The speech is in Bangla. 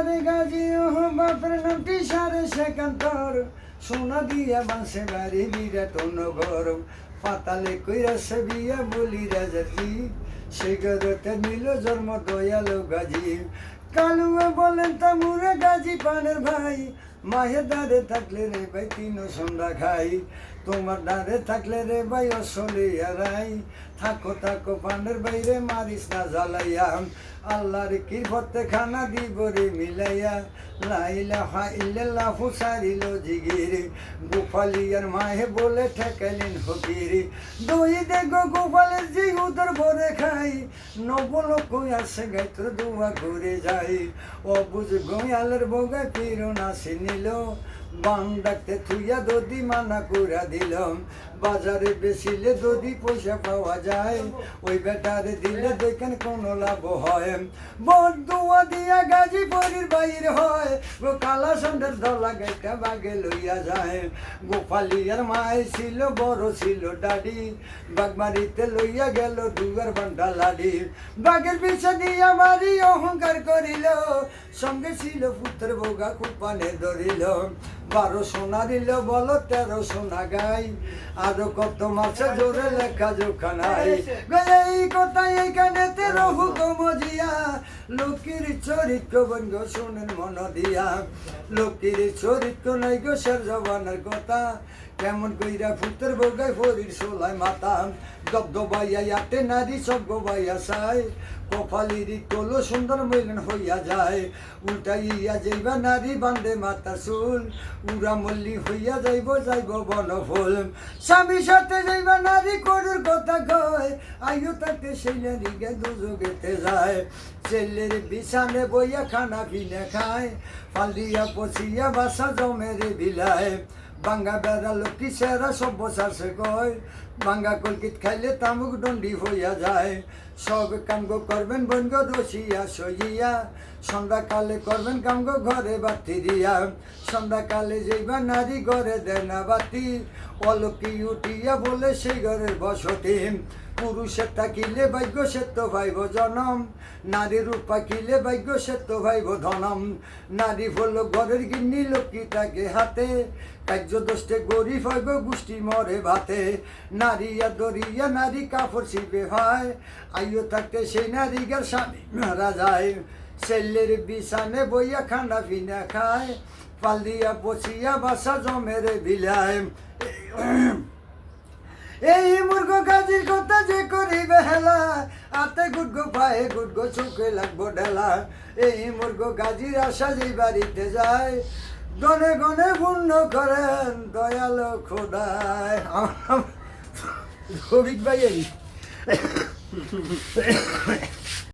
আরে গাজি, ওহ, বাপের নামটি সারে সেকান্তর। সোনা দিয়া বাঁশে বাড়ি বিরাট নগর পাতালে কইরাছে বিয়া বলি রাজাজি। সে গরতে নিল জন্ম দয়ালো গাজি। কালুয়ে বলেন তামুরে গাজি পানের ভাই। মায়ের দাঁড়ে থাকলে রে ভাই তিন সন্ধ্যা খাই। তোমার দাঁড়ে থাকলে রে ভাই অসলে রাই থাকো থাকো, পানের বাইরে মারিস না জ্বালাইয়া। আল্লাহর কি ভর্তে খানা দিব রে মিলাইয়া। ফুসারিল জিগির। গোপালিয়ার মাহে বলে ঠেকালেন ফকির। দই দেখো গোপালের জি উদর ভরে খাই। নবল কই আসে গাই তোর দুয়া ঘুরে যাই। অবুজ গয়ালের বগায় ফিরো নাসি নিল। বান ডাকতে থুইয়া দদি মানা করে দিলাম বাজারে বেচিলে দদি পয়সা পাওয়া যায়। ওই বেটারে দিলে দেখেন কোনো লাভ হয়। বদুয়া দিয়া গাজি পরির গো কালা সন্ধ্যের দলা গাইটা বাগে লইয়া যায়। গোপালিয়ার মায় ছিল বড় ছিল ডাডি। বাগমারিতে লইয়া গেল দুয়ার বান্ডা লাডি বাগের পিছে দিয়া মারি অহংকার করিল। সঙ্গে ছিল পুত্র বোগা কুপানে ধরিল। বারো সোনা দিল বলো তেরো সোনা গাই। আরও কত মাসে জোরে লেখা জোখা নাই এই কথা এইখানে তেরো হুকুম জিয়া লোকের চরিত্র বঙ্গ শোনেন মন দিয়া। লোকের চরিত্র নাই গো সের জবানের কথা। কেমন কইরা ফুতের বগায় ফরির সোলায় মাতা। দবদবাইয়া ইয়াতে নারী সব গোবাইয়া চাই কপালিরি কলো সুন্দর মিলন হইয়া যায়। উল্টাইয়া যাইবা নারী বান্ধে মাতা চুল। উড়া মল্লি হইয়া যাইব যাইব বন বনফুল। স্বামী সাথে যাইবা নারী করুর কথা কয়। আয়ু তাতে সেই নারীকে দুযোগেতে যায়। ছেলের বিছানে বইয়া খানা পিনে খায়, ফালিয়া পচিয়া বাসা জমেরে বিলায় বাঙ্গা বেড়া লক্ষ্মী সেরা সব বসাছে কয়, বাঙ্গা কলকিত খাইলে তামুক দণ্ডি হইয়া যায়। সব কামগ করবেন বনগ রসিয়া সইয়া, সন্ধ্যাকালে করবেন কামগ ঘরে বাতি দিয়া। সন্ধ্যাকালে যাইবা নারী ঘরে দেয় না বাতি অলকি উঠিয়া বলে সেই ঘরের বসতি। পুরুষের থাকিলে ভাগ্য সেত্য ভাইব জনম নারীর রূপ পাকিলে ভাগ্য সেত্য ভাইব ধনম। নারী হলো ঘরের গিন্নি, লক্ষ্মী থাকে হাতে। কার্য দোষে গরিব হইব গোষ্ঠী মরে ভাতে। নারীয়া দরিয়া নারী কাপড় শিল্পে ভাই আইও থাকতে সেই নারীগার স্বামী মারা যায়। ছেলের বিছানে বইয়া খান্ডা পিনা খায়। পালিয়া পচিয়া বাসা জমেরে বিলায়। এই মুর্গ কাজের কথা যে করিবে হেলা, আতে গুডগো পায়ে গুডগো চোখে লাগবো ঢেলা এই মুর্গ গাজির আশা যে বাড়িতে যায়, গনে গনে পূর্ণ করেন দয়ালো খোদায় আমার রবিক ভাই।